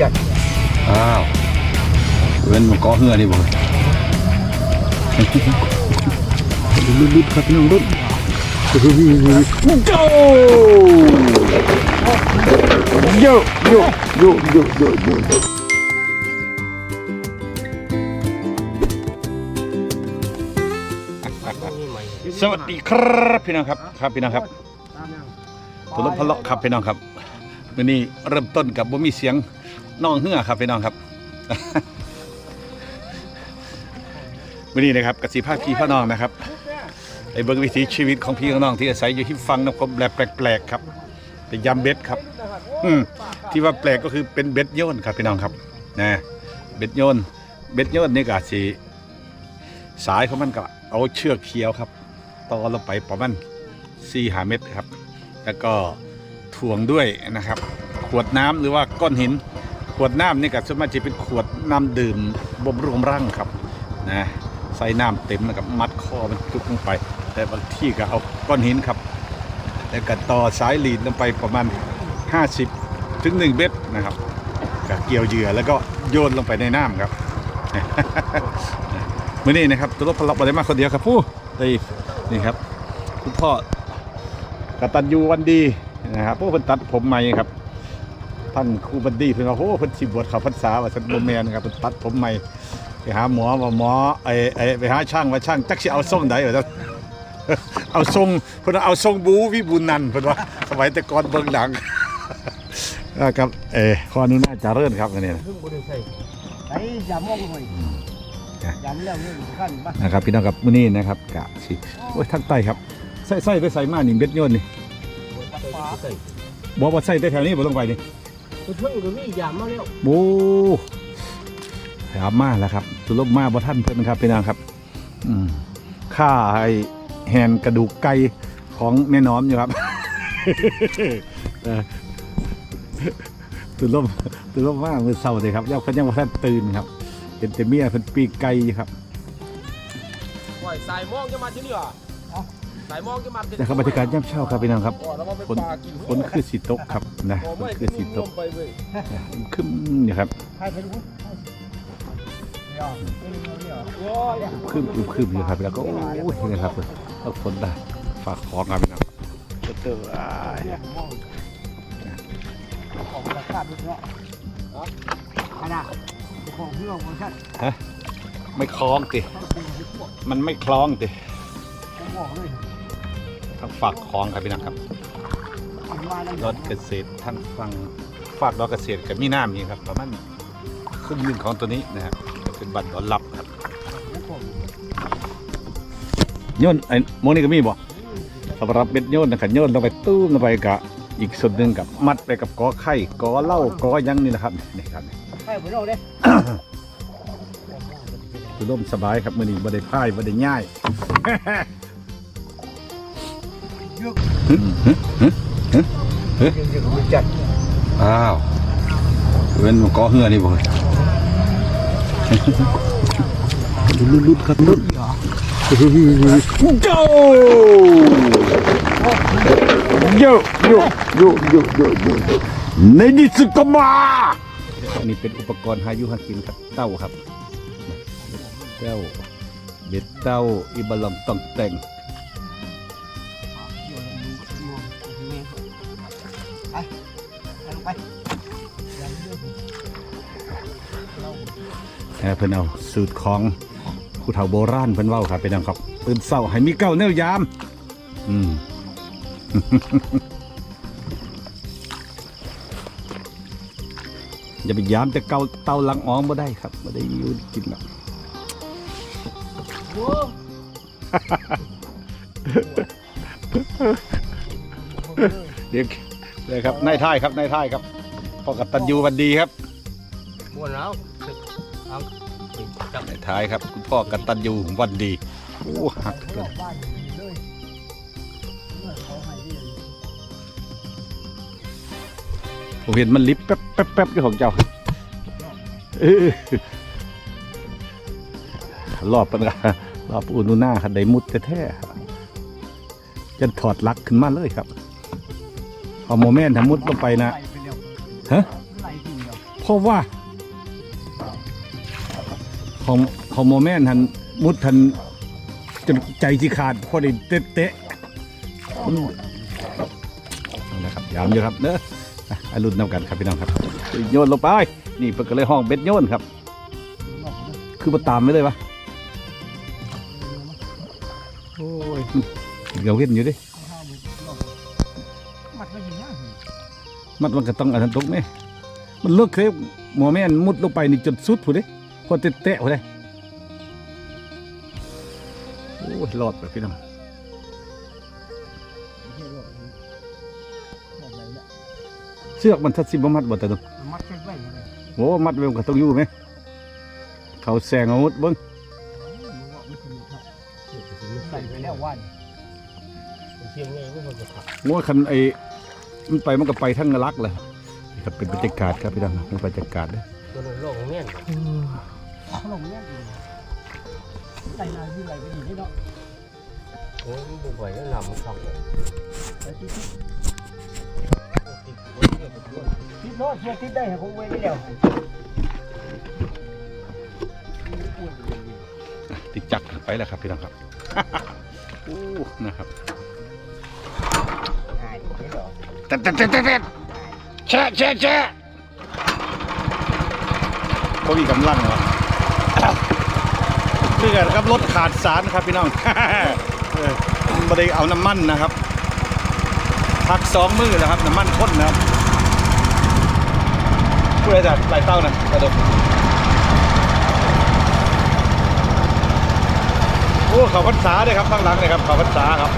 จัดอ้าวเว้นมันเกาะเหือนี่บ่ลุดๆครับน้องลุดโอ้โยโยโยโยโยโยสวัสดีครับพี่น้องครับครับพี่น้องครับตุลพเลาะครับพี่น้องครับ วันนี้เริ่มต้นกับบ่มีเสียงน้องเหือครับพี่น้องครับวันนี้นะครับกสิภาพพี่พ่อน้องนะครับไอ้เบิ้งวิถีชีวิตของพี่น้องที่อาศัยอยู่ที่ฟังน้ำคมแบบแปลกๆครับเป็นยำเบ็ดครับ อืมที่ว่าแปลกก็คือเป็นเบ็ดโยนครับพี่น้องครับนะเบ็ดโยนเบ็ดโยนนี่ก็สีสายของมันก็เอาเชือกเขียวครับต่อลงไปประมาณสี่หาเมตรครับ แล้วก็ ถ่วงด้วยนะครับ ขวดน้ำหรือว่าก้อนหิน ขวดน้ำนี่ก็ส่วนมากจะเป็นขวดน้ำดื่มบ่มรวมร่างครับนะใส่น้ำเต็มนะครับมัดคอมันจุกลงไป แต่บางที่ก็เอาก้อนหินครับ แล้วก็ต่อสายลีดลงไปประมาณ 50 ถึง 1 เมตรนะครับก็เกี่ยวเหยื่อแล้วก็โยนลงไปในน้ำครับมื่อนี้นะครับตัวรถพลับมาได้มากคนเดียวครับผู้ได้นี่ครับ คุณพ่อกตันยูวันดี นะครับผู้เพิ่นตัดผมใหม่ครับท่านครูบันดีเพิ่นว่าโอ้เพิ่นสิบวชเขาพรรษาว่าสันโมแมนครับเพิ่นตัดผมใหม่ไปหาหมอว่าหมอไอ้ไอ้ไปหาช่างว่าช่างจักสิเอาทรงใดว่าซั่นเอาทรงเพิ่นว่าเอาทรงบูวิบูลย์นันท์เพิ่นว่าสมัยแต่ก่อนเบิ่งหลังนะครับเออขออนุญาตเจริญครับอันนี้นะพึ่งบริใส่ไอ้ยามองหน่อยยามแล้วนี่ขั้นบ้านะครับพี่น้องครับมื้อนี้นะครับกะสิโอ้ยทางใต้ครับใส่ใส่ไปใส่มานี่เบ็ดโยนนี่ ฟ้าใส่บอกว่าใส่แต่แถวนี้บ่ลงไปนี่พึ่งก็มียามมาแล้วโอ้ถามมาแล้วครับสุลบมาบ่ท่านเพิ่นครับพี่น้องครับอืมค่าไอ้แฮนกระดูกไก่ของแม่น้อมอยู่ครับเออตุลบตุลบมาเมื่อเช้าเลยครับยังเพิ่นยังบ่ทันตื่นครับเป็นแต่เมียเพิ่นปีกไก่อยู่ครับปล่อยสายมองจะมาที่นี่เหรอ นะครับบรรยากาศย่ำเช้าครับพี่น้องครับอ๋อแล้วก็ไปฝนปลากินฝนคือสีตกครับนะอ๋อฝนไม่คือสีตกนมไปเว้ยขึ้นอยู่ครับให้ไปดูเดี๋ยวเดี๋ยวโอ้ยขึ้นอึมขึ้นอยู่ครับแล้วก็โอ้ยนะครับเอาฝนได้ฝากของครับพี่น้องครับเตอร์อ้ายมองของราคาดูเนาะขนาดของเพื่อนของฉันไม่คล้องติต้องเป็นที่พวกมันไม่คล้องติผมบอกเลย ทั้งฝากของครับพี่น้องครับมาแล้วรถเกษตรทั้งฟังฝากดอกเกษตรกับมีน้ำนี่ครับประมาณครึ่งหนึงของตัวนี้นะครับก็เป็นบัตรดอนรับครับโยนไอ้โมนี่ก็มีบ่สำหรับเบ็ดโยนนะครับโยนลงไปตู้มลงไปกับอีกส่วนหนึ่งกับมัดไปกับกอไข่กอเหล้ากอหยังนี่นะครับนี่ครับให้ผมเอาเด้คือร่มสบายครับมื้อนี้บ่ได้พายบ่ได้ง่ายยังไม่จัด อ้าวเว้นมันกอเหือนี่บ่ลุดๆครับลุดโยโยโยโยโยโยโยในที่สุดก็มาอันนี้เป็นอุปกรณ์หายุหากินครับเต้าครับเต้าเบ็ดเต้าอีบะลองต้องแต่ง เพิ่นเอาสูตรของผู้เฒ่าโบราณเพิ่นเว้าครับเป็นจังครับปืนเศร้าให้มีเก้าแนวยาม อืมอย่าไปยามแต่เกาเตาหลังอ้อมบ่ได้ครับบ่ได้อยู่กินหรอกเดี๋ยวเลยครับนายท่ายครับนายท่ายครับพ่อกับตันยูวันดีครับม้วนแล้วเอา ท้ายครับ คุณพ่อกับตันยูวันดี โอ้หักเลยผมเห็นมันลิฟต์แป๊บแป๊บแป๊บอยู่ของเจ้าเออรอบปันกรอบอุนุน่าครับได้มุดแท้ๆจนถอดลักขึ้นมาเลยครับเอาโมเมนต์ทำมุดลงไปนะฮะเหรอราะว่า ของของโมแมนทันมุดทันจนใจจีขาดพอดีเตะเตะนะครับยามอยู่ครับเด้อะอรุณนำกันครับพี่น้องครับโยนลงไปนี่เพิ่นก็เลยห้องเบ็ดโยนครับ คือมาตามไม่เลยวะโอ้ยเดี๋ยวเว้นอยู่ดิมัดมันก็ต้องอันนั้นตกนี่มันเลิกเคยหมอแม่นมุดลงไปนี่จนสุดผู้ดิ พอเตะเตะผู้ดิโอ้ยรอดไปพี่น้องเชือกมันทัดสิบมัดบ่แต่ตรงมัดไว้โอ้มัดเวลก็ต้องอยู่ไหมเขาแซงอาวุธเบิ้งใส่ไปแล้ววันเชียงงก็คนจะขับโอ้ยคันไอ้มันไปมันก็ไปทั้งลักเลยนี่ครับเป็นบรรยากาศครับพี่น้องเป็นบรรยากาศเด้อตัวโลกของแม่น ขนมเนี่ยใส่นายที่ไรก็ดีได้เนาะโอ้ยบุกไปแล้วหนำมันขับเลยไปที่ติดหัวเรือไปด้วยที่โน้เชื่อที่ได้ผมไว้แล้วติดจักไปแล้วครับพี่น้องครับโอ้นะครับเต็ดเต็ดเต็ดเต็ดแช่แช่แช่พอมีกำลังเหรอ เพื่อนครับรถขาดสารครับพี่น้องเออม่ได้เอาน้ำมันนะครับพักสองมือนะครับน้ำมันข้นนะครับพูดอะไรจากไหลเต้านะกระดกโอ้เขาพรรษาด้วยครับข้างหลังเลยครับเขาพรรษาครับ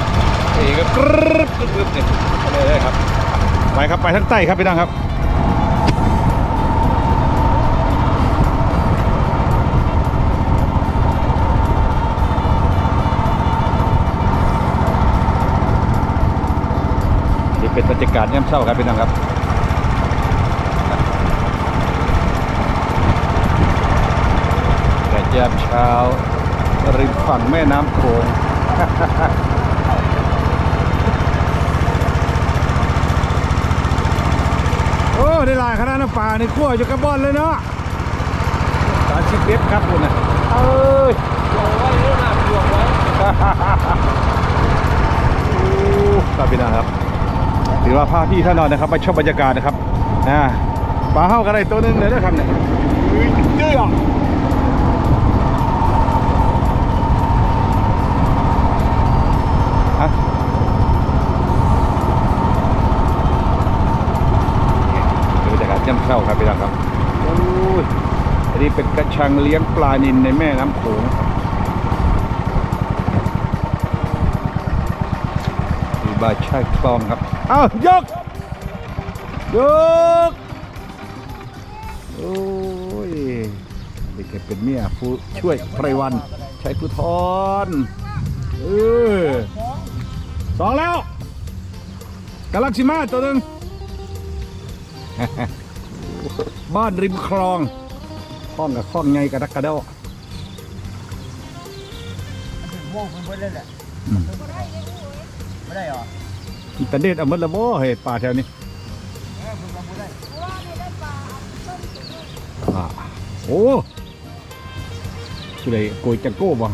นี่ก็กรึ๊บกรึ๊บกรึ๊บนี่ไปเลยเลยครับไปครับไปทั้งใต้ครับพี่น้องครับ เป็นบรรยากาศย่ำเช้าครับพี่น้องครับแต่ยามเช้าริมฝั่งแม่น้ำโขงโอ้ได้ลายขนาดน้ำปลาในขั้วอยู่กับบอนเลยเนาะสามสิบเอ็ดครับคุณนะเอ้ยลงไว้เรื่องหน้ำลงไว้ครับพี่น้องครับ ถือว่าพาพี่ท่านนอนนะครับมาชมบรรยากาศนะครับอ่าปลาเฮ้ากันได้ตัวหนึงเลยนะครับเนี่ยเฮ้ยเจ้าฮะบรรยากาศย่ำเช้าครับพี่น้องครับโอ้ยอันนี้เป็นกระชังเลี้ยงปลานิลในแม่น้ำโขงมีบาชา ยคลองครับ เอายก ยก โอ้ยนี่แกเป็นเมียผู้ช่วยไพรวันชัยผู้ทอนเออสองแล้วกาลักซิมาตัวหนึ่งบ้านริมคลองคลองกับคลองไงกระดักกระเดาม่วงมันเบิดเลยแหละอืมไม่ได้หรอ อิตาเดดเอาหมดและบ่เฮ้ยป่าแถวนี้เออคุณมาไม่ได้อ่าโอ้ชื่ออะไรโกยจังโก้บ่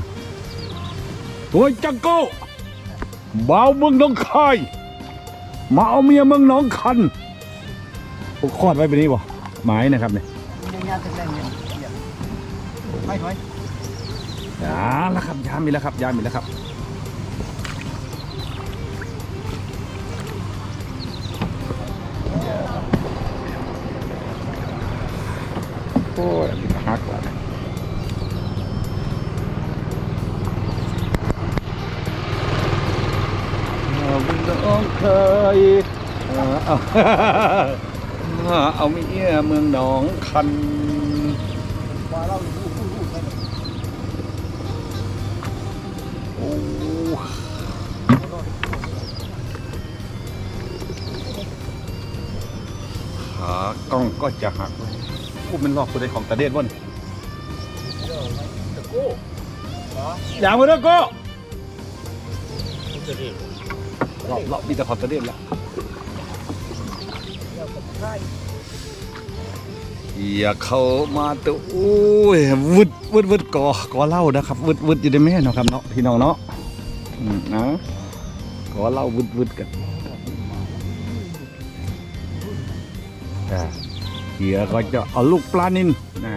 โกยจังโก้บ่าวเมืองหน้องคายมาเอาเมียเมืองหน้องคันผูกคอดไว้แบบนี้บ่หมายนะครับเนี่ยมันยังยากจะได้เงินเดี๋ยวไม่ถอยยาแล้วครับยามีแล้วครับยามีแล้วครับาอยู่อู้อู้ไปเลยโอ้ขากล้องก็จะหัก เลยอู้มันลอกตัวใดของตาเดชบ่นตะโก้อย่ามาเด้อโก็จะดีเลาะเลาะมีแต่ของตาเดชละอย่าเข้ามาตัวโอ้ยวึดวึดวึดก่อก่อเหล่านะครับวึดวึดอยู่ในแม่เนาะครับเนาะพี่น้องเนาะอืมนะก่อเหล่าวึดวึดกันอ่า เหยื่อก็จะเอาลูกปลานินนะ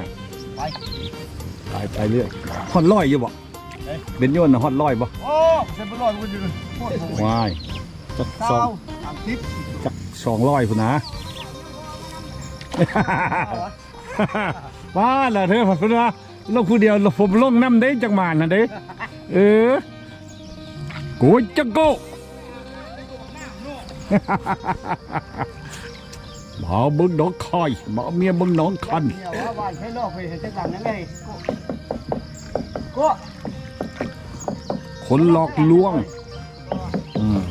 ไป ไปไปเรื่อยฮอดร้อยอยู่บ่เอ้ย เป็นโยนนะฮอดร้อยบ่โอ้เส้นบอลลอยมันอยู่โคตรโหดว้ายจักสเศอร้างสามทิศจักสองร้อยพุ่นนะ ว้าละเธอพุ่นว่าลงผู้เดียวผมลงน้ำได้จังหมานนะเด้เออโกยจักโก มาเบิ่งน้องคอยมาเมียเบิ่งน้องคันเนี่ยว่าบ้านให้ลอกไปเห็นจังหวัดนั้นไงก็คนหลอกลวงอืม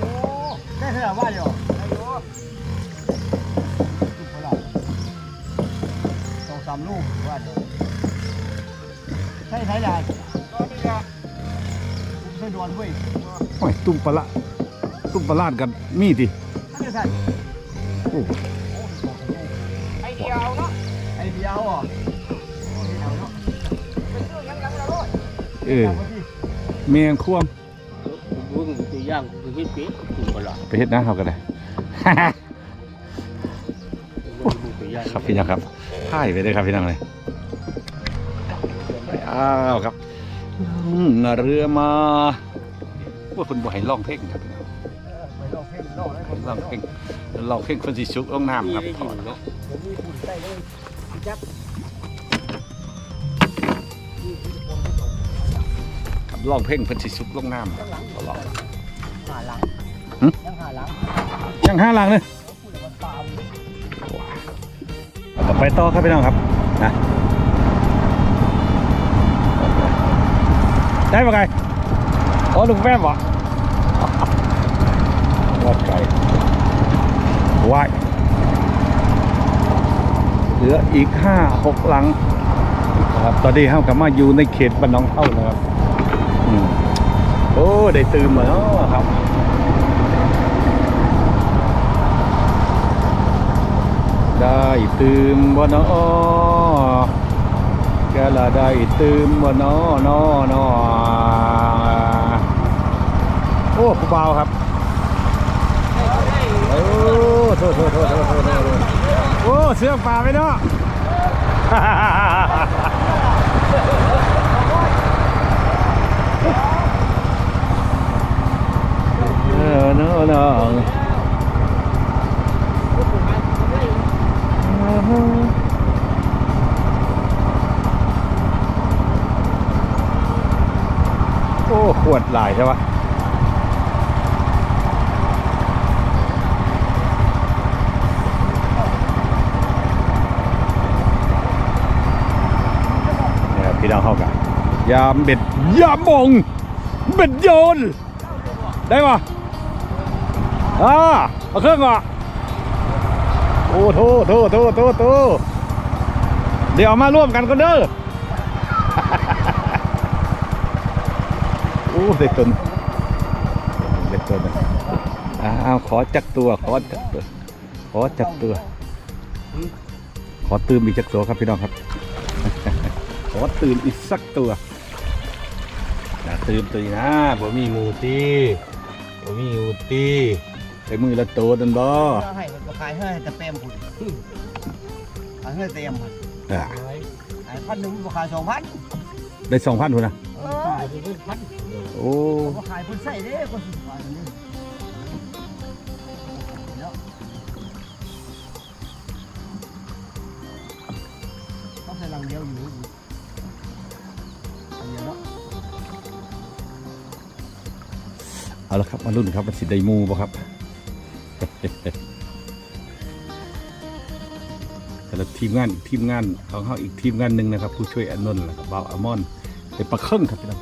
โอ้ได้เท่าไหร่ว่าอยู่ได้อยู่ลูกเท่าไหร่สองสามลูกว่าอยู่ใช่ใช่ได้ก็นี่ละ ใช่ดวนเว้ยโอ้ยตุ้มปลาละตุ้มปลาลาดกันมีดิท่านจะใส่โอ้ไอเดียวเนาะไอเดียวอะโอ้ยเอาเนาะเป็นเรื่องยังยังละโลดเออเอาไปสิเมียงควมมึงตัวย่างคือเฮ็ดเป็ดถูกบ่ล่ะไปเฮ็ดนะเขากันเลยมึงตัวย่างครับพี่น้องครับพ่ายไปเลยครับพี่น้องเลยอ้าวครับ อืมเรือมาว่าคนบ่ให้ร้องเพลงครับพี่น้องเพ่งลอกได้ผมร้องเพลงร้องเพลงคนสิชุกล่องน้ำครับได้ยินเนาะครับร้องเพลงคนสิชุกล่องน้ำครับตลอดหลังยังหาหลังยังห้าหลังเลยต่อไปต่อครับพี่น้องครับนะ ได้ปะไก่อ๋อลูกแม่บวัดไก่วายเหลืออีกห้าหกหลังครับตอนนี้เฮากลับมาอยู่ในเขตบ้านน้องเท่านะครับอโอ้ได้ตื่นมาเนาะครับได้ตื่มบ่เนาะแกละได้ตื่มบ่เนอนอนอโอ้ผู้เบาครับโอ้โทษโทษโทษโทษโทษโอ้เสื้อกป่าไปเนาะ ยามเบ็ดยามมงเบ็ดโยน ได้ปะอ่าเอาเครื่องก่อนโอ้โทโทโทโทโทเดี๋ยวมาร่วมกันกันเด้อโอ้เด็ดตนเด็ดตนอ่าเอาขอจักตัว ขอจักตัว ขอจักตัว ขอตื่มอีกจักตัวครับพี่น้องครับ ขอตื่นอีกสักตัว ตื่นตัวนี้นะบ่มีหมูตีบ่มีหมูตีใส่มือละโตดันบ่จะให้มันขายให้แต่เต็มคุณขายให้เต็มคุณอะขายพันหนึ่งมาขายสองพันได้สองพันพุ่นนะเออโอ้มาขายคนใส่เด้คนสุดขายนี่เนาะต้องใส่หลังเดียวอยู่ เอาละครับมารุ่นครับมันสิได้มูบ่ครับแต่ละทีมงานอีกทีมงานของเขาอีกทีมงานหนึ่งนะครับ ผู้ช่วยอนนท์แล้วก็บ่าวอามอนเป็นปลาเครื่องครับพี่น้อง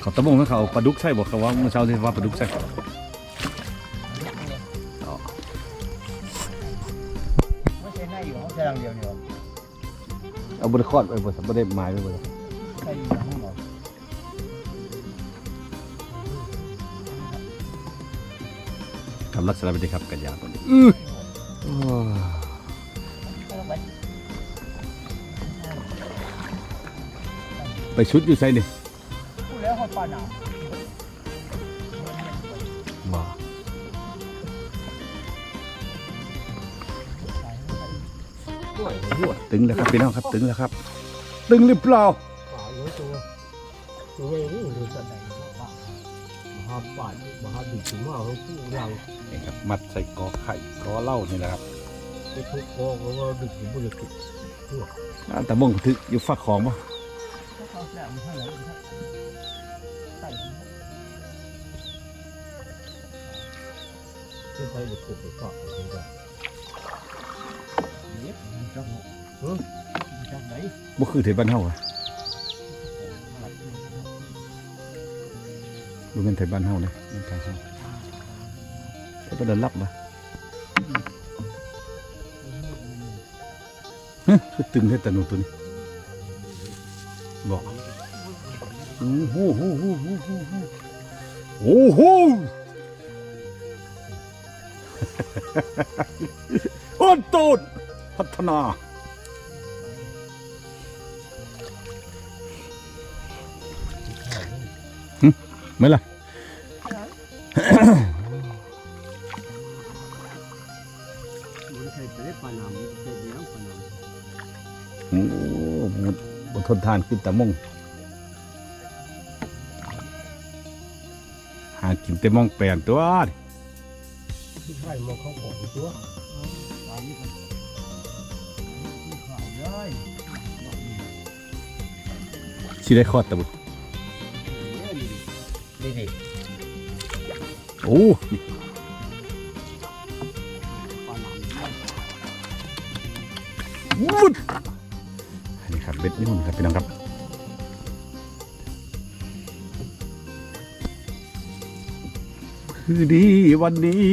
เขาตะบงให้เขาปลาดุกใส่บอกเขาว่าเมื่อเช้าที่ว่าปลาดุกใส่ เขาใช้หลังเดียวเนี่ยเอาบนคอดไปบนสัมปได้ไม้ไปบนใส่อย่างนี้เหรอทำลักษณะแบบนี้ครับกันยาวตัวนี้อื้อโอ้ไปชุดอยู่ไซนี่พูดแล้วเขาปาหนาว ตึงแล้วครับพี่น้องครับตึงแล้วครับ ตึงหรือเปล่าป่าเยอะตัวตัวใหญ่นี่ดูสัตว์ใดบ้างมหาบาทมหาดิบถึงว่าเขาพูดเรานี่ครับมัดใส่กอไข่กอเหล้านี่แหละครับไปทุกโก้เขาก็ดิบถึงบุญกิจอ่าแต่มงทึกอยู่ฝักของบ่เขาแสบมันเท่าไหร่ใส่ที่ไปดิบถูกไปเกาะเลยจ้ะเย็บมันจังเออมันจังไหน บ่คือเทบ้านเฮาอะบ่แม่นเทบ้านเฮาเลยมันทางเฮาแต่บ่ได้รับบ่ฮะคือตึงแค่ตะหนูตัวนี้บอกโอ้โหโอ้โหโอ้โหโอ้โหโอ้โตน พัฒนาไหมล่ะมันใช่ไปได้ปานามมันใช่เดียวปานามโอ้โหบทนทานขึ้นแต่มง หากินแต่มองแปลนตัวนี่ที่ใช่มองเขาบอกตัว สิได้คอดตะบุนี่ดิโอ้นี่ปานามวุดอันนี้ครับเบ็ดนี่มันครับพี่น้องครับคือดีวันนี้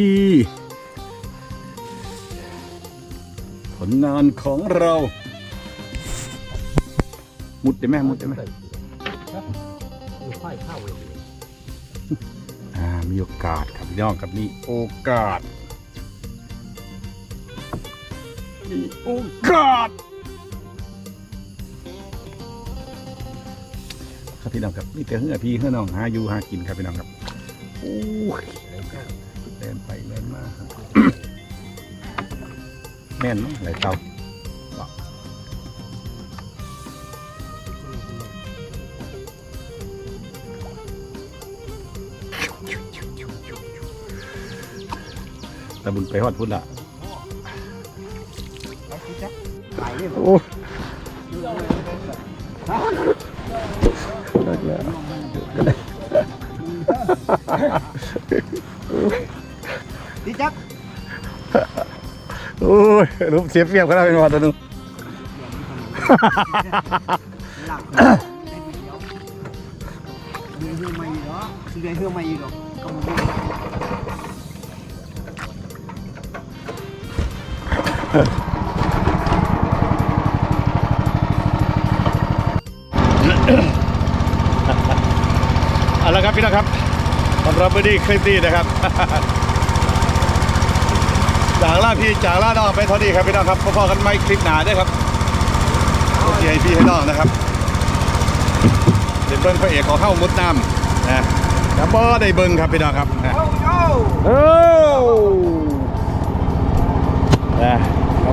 ผลงานของเรา มุดได้ไหมมุดได้ไหม เข้าลยอ่ามีโอกาสครับพี่น้องครับมีโอกาสมีโอกาสครับพี่น้องครับนี่แต่เฮือพี่เฮือน้องหาอยู่หากินครับพี่น้องครับโอ้ยเล่นไปเล่นมาแม่นมั้งไหลเตา บุญไปฮอดพุ่นละไปสิจ๊ะไปเลยโอ้แล้วดิจักโอ้ยรูปเสียเปรียบกันแล้เป็นวันตัวนึงหลังได้เดียวเรือเฮือไม่เหรอเรือเฮือม่หรอกก็มัน เอาละครับพี่น้องครับสำหรับวันนี้คลิปนี้นะครับ จากล่าพี่จากล่าน้องไปเท่านี้ครับพี่น้องครับพอๆกันไม่คลิปหนาด้วยครับโอเคให้พี่ให้น้องนะครับเด็เบิ้งพระเอกของเข้ามุดน้ำนะแต่บ่ได้เบิ้งครับพี่น้องครับนะโอ้โหโอ้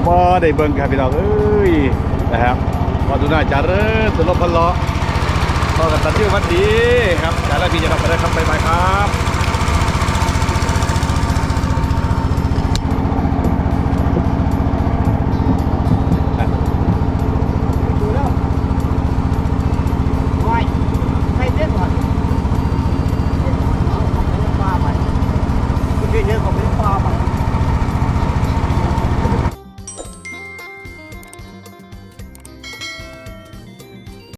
บ่ได้เบิ้งครับพี่น้องเอ้ยนะครับพอดูหน้าจาเริญตุลพลเลาะพอกับตัดที่วันดีครับจากล่าพี่จะรับไปได้ครับบ๊ายบายครับ